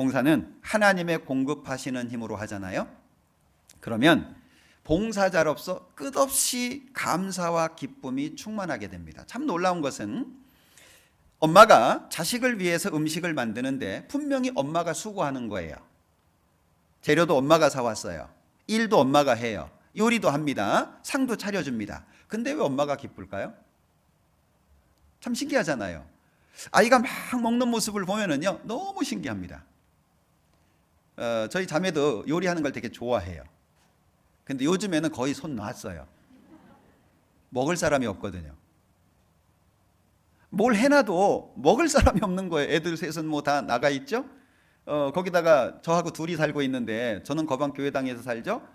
봉사는 하나님의 공급하시는 힘으로 하잖아요. 그러면 봉사자로서 끝없이 감사와 기쁨이 충만하게 됩니다. 참 놀라운 것은 엄마가 자식을 위해서 음식을 만드는데 분명히 엄마가 수고하는 거예요. 재료도 엄마가 사왔어요. 일도 엄마가 해요. 요리도 합니다. 상도 차려줍니다. 근데 왜 엄마가 기쁠까요? 참 신기하잖아요. 아이가 막 먹는 모습을 보면은요, 너무 신기합니다. 어, 저희 자매도 요리하는 걸 되게 좋아해요. 근데 요즘에는 거의 손 놨어요. 먹을 사람이 없거든요. 뭘 해놔도 먹을 사람이 없는 거예요. 애들 셋은 뭐 다 나가 있죠? 어, 거기다가 저하고 둘이 살고 있는데 저는 거방 교회당에서 살죠?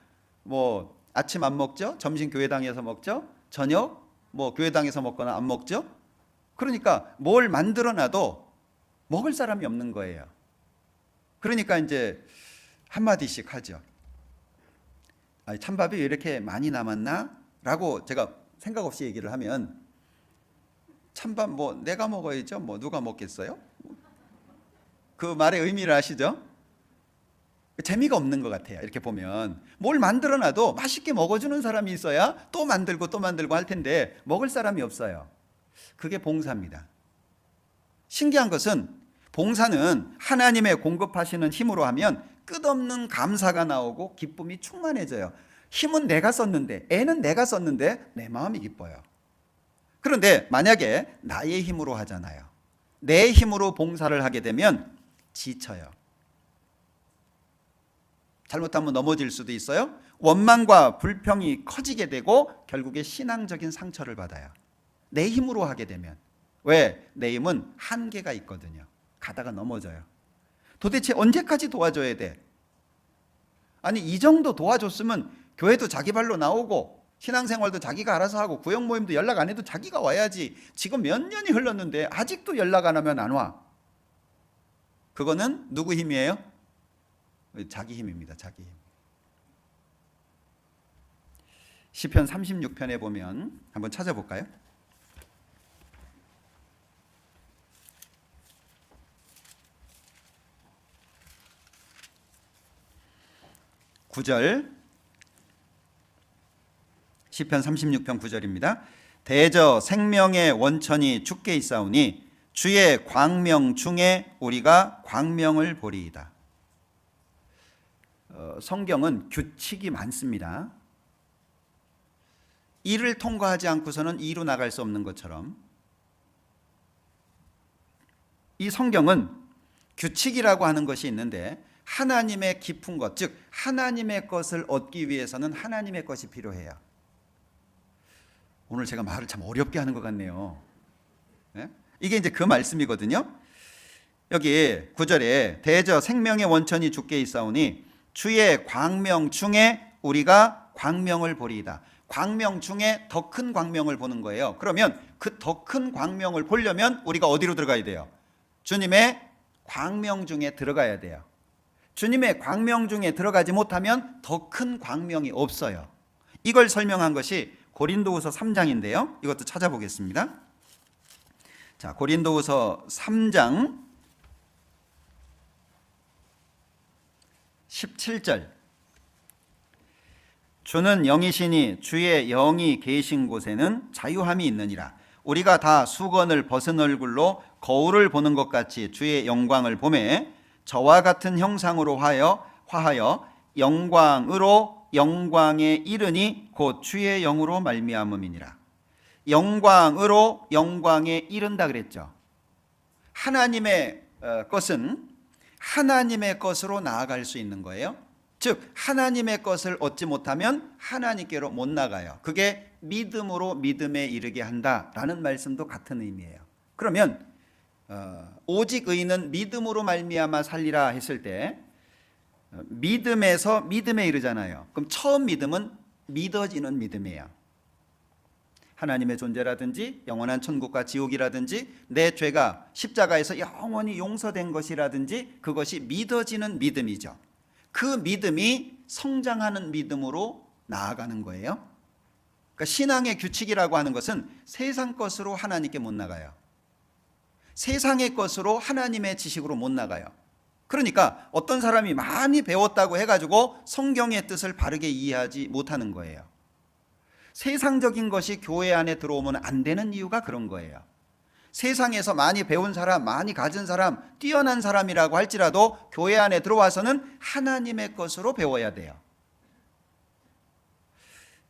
뭐 아침 안 먹죠? 점심 교회당에서 먹죠? 저녁 뭐 교회당에서 먹거나 안 먹죠? 그러니까 뭘 만들어 놔도 먹을 사람이 없는 거예요. 그러니까 이제 한마디씩 하죠. 아니, 찬밥이 왜 이렇게 많이 남았나? 라고 제가 생각 없이 얘기를 하면 찬밥 뭐 내가 먹어야죠. 뭐 누가 먹겠어요? 그 말의 의미를 아시죠? 재미가 없는 것 같아요. 이렇게 보면 뭘 만들어 놔도 맛있게 먹어주는 사람이 있어야 또 만들고 또 만들고 할 텐데 먹을 사람이 없어요. 그게 봉사입니다. 신기한 것은 봉사는 하나님의 공급하시는 힘으로 하면 끝없는 감사가 나오고 기쁨이 충만해져요. 힘은 내가 썼는데, 애는 내가 썼는데 내 마음이 기뻐요. 그런데 만약에 나의 힘으로 하잖아요. 내 힘으로 봉사를 하게 되면 지쳐요. 잘못하면 넘어질 수도 있어요. 원망과 불평이 커지게 되고 결국에 신앙적인 상처를 받아요. 내 힘으로 하게 되면. 왜? 내 힘은 한계가 있거든요. 가다가 넘어져요. 도대체 언제까지 도와줘야 돼? 아니, 이 정도 도와줬으면 교회도 자기 발로 나오고 신앙생활도 자기가 알아서 하고 구역 모임도 연락 안 해도 자기가 와야지. 지금 몇 년이 흘렀는데 아직도 연락 안 하면 안 와. 그거는 누구 힘이에요? 자기 힘입니다. 자기 힘. 시편 36편에 보면 한번 찾아볼까요? 구절 시편 36편 9절입니다. 대저 생명의 원천이 주께 있사오니 주의 광명 중에 우리가 광명을 보리이다. 어, 성경은 규칙이 많습니다. 이를 통과하지 않고서는 이로 나갈 수 없는 것처럼 이 성경은 규칙이라고 하는 것이 있는데 하나님의 깊은 것, 즉 하나님의 것을 얻기 위해서는 하나님의 것이 필요해요. 오늘 제가 말을 참 어렵게 하는 것 같네요. 네? 이게 이제 그 말씀이거든요. 여기 9절에 대저 생명의 원천이 주께 있사오니 주의 광명 중에 우리가 광명을 보리이다. 광명 중에 더 큰 광명을 보는 거예요. 그러면 그 더 큰 광명을 보려면 우리가 어디로 들어가야 돼요? 주님의 광명 중에 들어가야 돼요. 주님의 광명 중에 들어가지 못하면 더 큰 광명이 없어요. 이걸 설명한 것이 고린도후서 3장인데요. 이것도 찾아보겠습니다. 자, 고린도후서 3장 17절 주는 영이시니 주의 영이 계신 곳에는 자유함이 있느니라. 우리가 다 수건을 벗은 얼굴로 거울을 보는 것 같이 주의 영광을 보매 저와 같은 형상으로 하여 화하여 영광으로 영광에 이르니 곧 주의 영으로 말미암음이니라. 영광으로 영광에 이른다 그랬죠. 하나님의 어, 것은 하나님의 것으로 나아갈 수 있는 거예요. 즉 하나님의 것을 얻지 못하면 하나님께로 못 나가요. 그게 믿음으로 믿음에 이르게 한다라는 말씀도 같은 의미예요. 그러면 어, 오직 의인은 믿음으로 말미암아 살리라 했을 때 어, 믿음에서 믿음에 이르잖아요. 그럼 처음 믿음은 믿어지는 믿음이에요. 하나님의 존재라든지 영원한 천국과 지옥이라든지 내 죄가 십자가에서 영원히 용서된 것이라든지 그것이 믿어지는 믿음이죠. 그 믿음이 성장하는 믿음으로 나아가는 거예요. 그러니까 신앙의 규칙이라고 하는 것은 세상 것으로 하나님께 못 나가요. 세상의 것으로 하나님의 지식으로 못 나가요. 그러니까 어떤 사람이 많이 배웠다고 해가지고 성경의 뜻을 바르게 이해하지 못하는 거예요. 세상적인 것이 교회 안에 들어오면 안 되는 이유가 그런 거예요. 세상에서 많이 배운 사람, 많이 가진 사람, 뛰어난 사람이라고 할지라도 교회 안에 들어와서는 하나님의 것으로 배워야 돼요.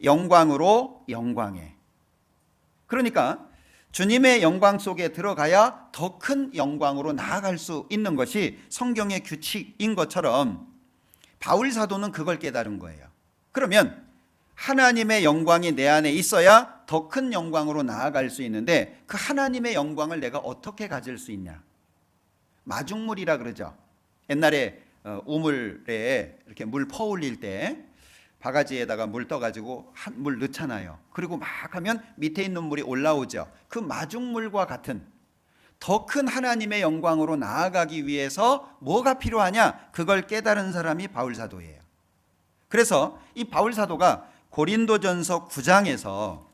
영광으로 영광에. 그러니까 주님의 영광 속에 들어가야 더 큰 영광으로 나아갈 수 있는 것이 성경의 규칙인 것처럼 바울 사도는 그걸 깨달은 거예요. 그러면 하나님의 영광이 내 안에 있어야 더 큰 영광으로 나아갈 수 있는데 그 하나님의 영광을 내가 어떻게 가질 수 있냐? 마중물이라 그러죠. 옛날에 어, 우물에 이렇게 물 퍼올릴 때 바가지에다가 물 떠가지고 한 물 넣잖아요. 그리고 막 하면 밑에 있는 물이 올라오죠. 그 마중물과 같은 더 큰 하나님의 영광으로 나아가기 위해서 뭐가 필요하냐? 그걸 깨달은 사람이 바울 사도예요. 그래서 이 바울 사도가 고린도전서 9장에서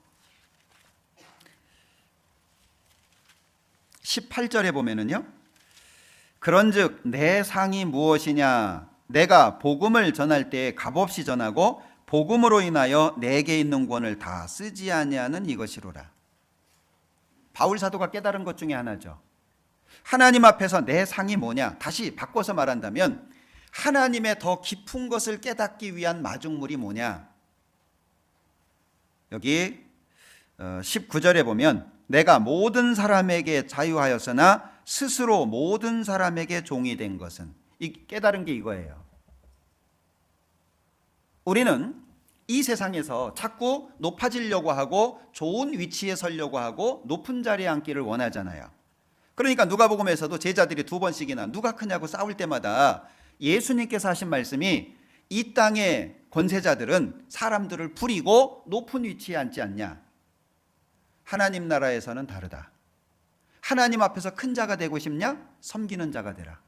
18절에 보면은요. 그런즉 내 상이 무엇이냐? 내가 복음을 전할 때 값없이 전하고 복음으로 인하여 내게 있는 권을 다 쓰지 아니하는 이것이로라. 바울 사도가 깨달은 것 중에 하나죠. 하나님 앞에서 내 상이 뭐냐? 다시 바꿔서 말한다면 하나님의 더 깊은 것을 깨닫기 위한 마중물이 뭐냐? 여기 19절에 보면 내가 모든 사람에게 자유하였으나 스스로 모든 사람에게 종이 된 것은 이 깨달은 게 이거예요. 우리는 이 세상에서 자꾸 높아지려고 하고 좋은 위치에 서려고 하고 높은 자리에 앉기를 원하잖아요. 그러니까 누가복음에서도 제자들이 두 번씩이나 누가 크냐고 싸울 때마다 예수님께서 하신 말씀이 이 땅의 권세자들은 사람들을 부리고 높은 위치에 앉지 않냐. 하나님 나라에서는 다르다. 하나님 앞에서 큰 자가 되고 싶냐? 섬기는 자가 되라.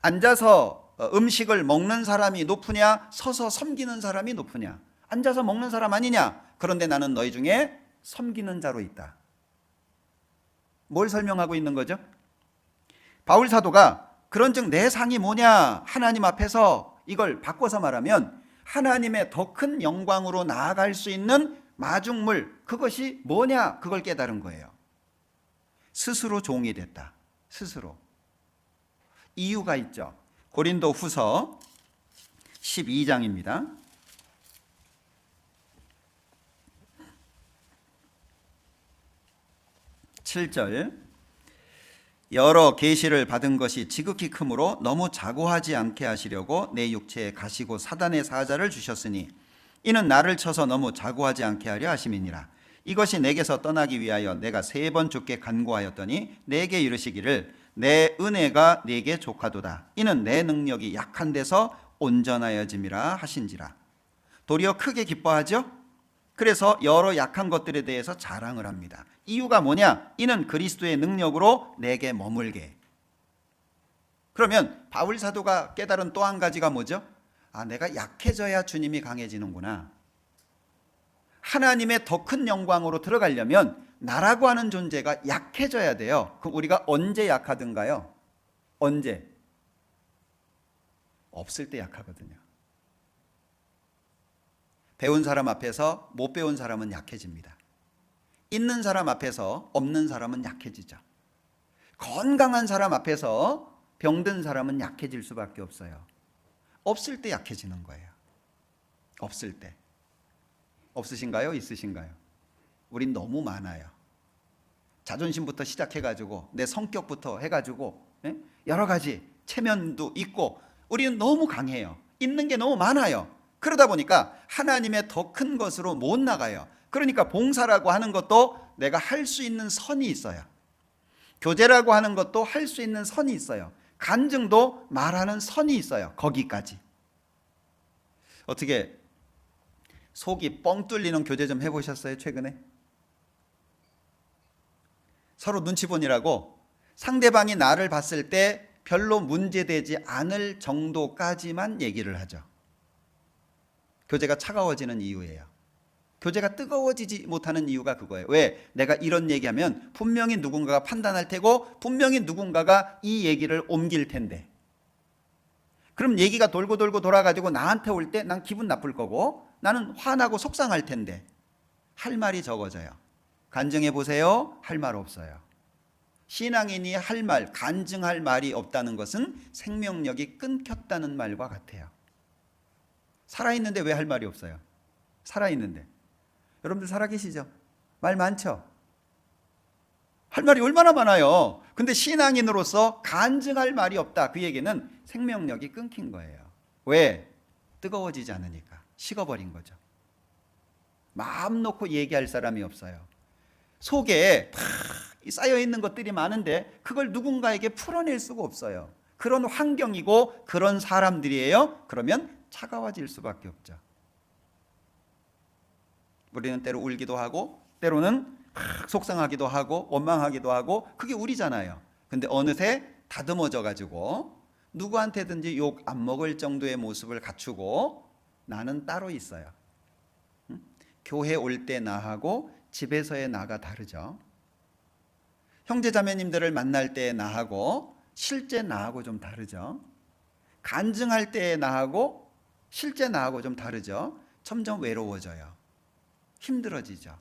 앉아서 어, 음식을 먹는 사람이 높으냐? 서서 섬기는 사람이 높으냐? 앉아서 먹는 사람 아니냐? 그런데 나는 너희 중에 섬기는 자로 있다. 뭘 설명하고 있는 거죠? 바울 사도가 그런즉 내 상이 뭐냐? 하나님 앞에서 이걸 바꿔서 말하면 하나님의 더 큰 영광으로 나아갈 수 있는 마중물 그것이 뭐냐? 그걸 깨달은 거예요. 스스로 종이 됐다. 스스로. 이유가 있죠. 고린도 후서 12장입니다. 7절 여러 계시를 받은 것이 지극히 크므로 너무 자고하지 않게 하시려고 내 육체에 가시고 사단의 사자를 주셨으니 이는 나를 쳐서 너무 자고하지 않게 하려 하심이니라 이것이 내게서 떠나기 위하여 내가 세번 주께 간구하였더니 내게 이르시기를 내 은혜가 내게 족하도다 이는 내 능력이 약한 데서 온전하여짐이라 하신지라 도리어 크게 기뻐하죠 그래서 여러 약한 것들에 대해서 자랑을 합니다. 이유가 뭐냐? 이는 그리스도의 능력으로 내게 머물게. 그러면 바울 사도가 깨달은 또 한 가지가 뭐죠? 아, 내가 약해져야 주님이 강해지는구나. 하나님의 더 큰 영광으로 들어가려면 나라고 하는 존재가 약해져야 돼요. 그럼 우리가 언제 약하든가요? 언제? 없을 때 약하거든요. 배운 사람 앞에서 못 배운 사람은 약해집니다. 있는 사람 앞에서 없는 사람은 약해지죠. 건강한 사람 앞에서 병든 사람은 약해질 수밖에 없어요. 없을 때 약해지는 거예요. 없을 때. 없으신가요? 있으신가요? 우린 너무 많아요. 자존심부터 시작해가지고 내 성격부터 해가지고 예? 여러 가지 체면도 있고 우리는 너무 강해요. 있는 게 너무 많아요. 그러다 보니까 하나님의 더 큰 것으로 못 나가요. 그러니까 봉사라고 하는 것도 내가 할 수 있는 선이 있어요. 교제라고 하는 것도 할 수 있는 선이 있어요. 간증도 말하는 선이 있어요. 거기까지. 어떻게 속이 뻥 뚫리는 교제 좀 해보셨어요? 최근에? 서로 눈치 보니라고 상대방이 나를 봤을 때 별로 문제되지 않을 정도까지만 얘기를 하죠. 교제가 차가워지는 이유예요. 교제가 뜨거워지지 못하는 이유가 그거예요. 왜? 내가 이런 얘기하면 분명히 누군가가 판단할 테고 분명히 누군가가 이 얘기를 옮길 텐데. 그럼 얘기가 돌고 돌고 돌아가지고 나한테 올 때 난 기분 나쁠 거고 나는 화나고 속상할 텐데 할 말이 적어져요. 간증해 보세요. 할 말 없어요. 신앙인이 할 말, 간증할 말이 없다는 것은 생명력이 끊겼다는 말과 같아요. 살아있는데 왜 할 말이 없어요? 살아있는데. 여러분들 살아계시죠? 말 많죠? 할 말이 얼마나 많아요. 근데 신앙인으로서 간증할 말이 없다. 그 얘기는 생명력이 끊긴 거예요. 왜? 뜨거워지지 않으니까. 식어버린 거죠. 마음 놓고 얘기할 사람이 없어요. 속에 다 쌓여 있는 것들이 많은데 그걸 누군가에게 풀어낼 수가 없어요. 그런 환경이고 그런 사람들이에요. 그러면 차가워질 수밖에 없죠. 우리는 때로 울기도 하고 때로는 막 속상하기도 하고 원망하기도 하고 그게 우리잖아요. 근데 어느새 다듬어져 가지고 누구한테든지 욕 안 먹을 정도의 모습을 갖추고 나는 따로 있어요. 응? 교회 올 때 나하고 집에서의 나가 다르죠. 형제 자매님들을 만날 때의 나하고 실제 나하고 좀 다르죠. 간증할 때의 나하고 실제 나하고 좀 다르죠. 점점 외로워져요. 힘들어지죠.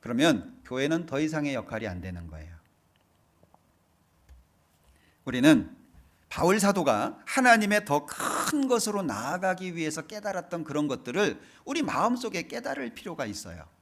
그러면 교회는 더 이상의 역할이 안 되는 거예요. 우리는 바울 사도가 하나님의 더 큰 것으로 나아가기 위해서 깨달았던 그런 것들을 우리 마음속에 깨달을 필요가 있어요.